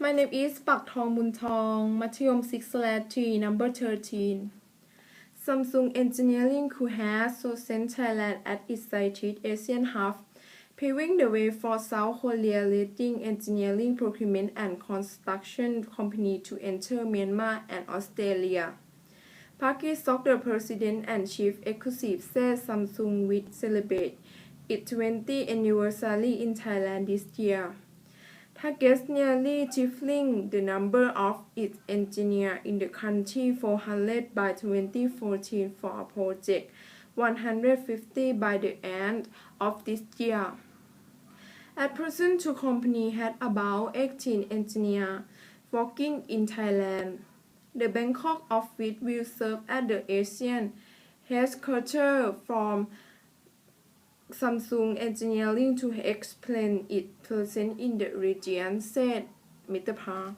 My name is Pak Thong Bun Thong, Matthew 6 3, number 13. Samsung Engineering Co., has so sent Thailand at its cited Asian half, paving the way for South Korea leading engineering procurement and construction company to enter Myanmar and Australia. Park Sok, the president and chief executive, says Samsung will celebrate its 20th anniversary in Thailand this year targets nearly tripling the number of its engineers in the country 400 by 2014 for a project 150 by the end of this year. At present, two company had about 18 engineers working in Thailand. The Bangkok office will serve as the Asian headquarters from Samsung Engineering to explain its presence in the region, said Mr. Park.